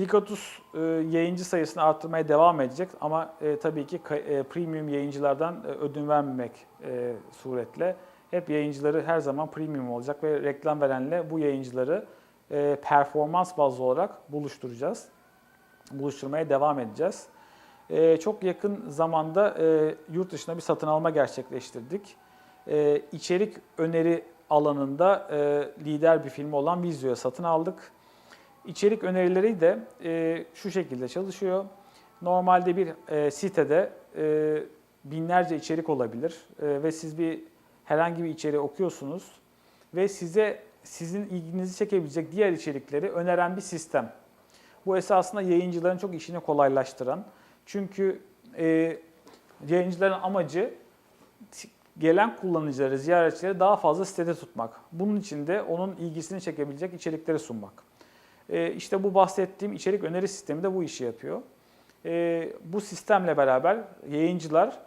Ligatus e, yayıncı sayısını arttırmaya devam edecek ama e, tabii ki e, premium yayıncılardan e, ödün vermemek e, suretle hep yayıncıları her zaman premium olacak ve reklam verenle bu yayıncıları e, performans bazlı olarak buluşturacağız. Buluşturmaya devam edeceğiz. E, çok yakın zamanda e, yurt dışında bir satın alma gerçekleştirdik. E, içerik öneri alanında e, lider bir film olan Vizio'ya satın aldık. İçerik önerileri de e, şu şekilde çalışıyor. Normalde bir e, sitede e, binlerce içerik olabilir E, ve siz bir herhangi bir içeriği okuyorsunuz ve size sizin ilginizi çekebilecek diğer içerikleri öneren bir sistem. Bu esasında yayıncıların çok işini kolaylaştıran. Çünkü e, yayıncıların amacı gelen kullanıcıları, ziyaretçileri daha fazla sitede tutmak. Bunun için de onun ilgisini çekebilecek içerikleri sunmak. E, işte bu bahsettiğim içerik öneri sistemi de bu işi yapıyor. E, bu sistemle beraber yayıncılar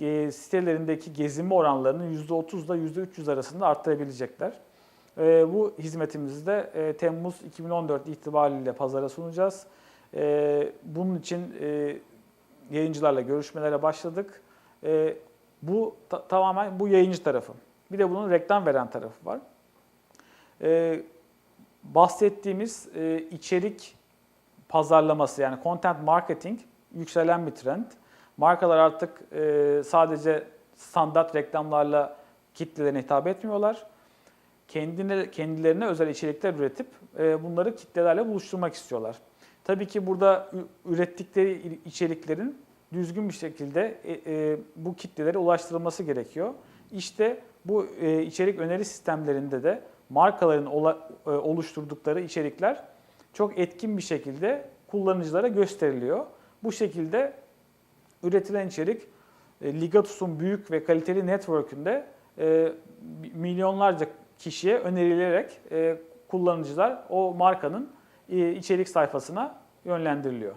e, sitelerindeki gezinme oranlarını %30 ile %300 arasında arttırabilecekler. E, bu hizmetimizi de e, Temmuz 2014 itibariyle pazara sunacağız. Bunun için e, yayıncılarla görüşmelere başladık. Bu ta- tamamen bu yayıncı tarafı. Bir de bunun reklam veren tarafı var. E, bahsettiğimiz e, içerik pazarlaması yani content marketing yükselen bir trend. Markalar artık e, sadece standart reklamlarla kitlelerine hitap etmiyorlar. Kendine, kendilerine özel içerikler üretip e, bunları kitlelerle buluşturmak istiyorlar. Tabii ki burada ürettikleri içeriklerin düzgün bir şekilde e, e, bu kitlelere ulaştırılması gerekiyor. İşte bu e, içerik öneri sistemlerinde de markaların e, oluşturdukları içerikler çok etkin bir şekilde kullanıcılara gösteriliyor. Bu şekilde üretilen içerik e, Ligatus'un büyük ve kaliteli network'ünde e, milyonlarca kişiye önerilerek kullanıcılar o markanın içerik sayfasına yönlendiriliyor.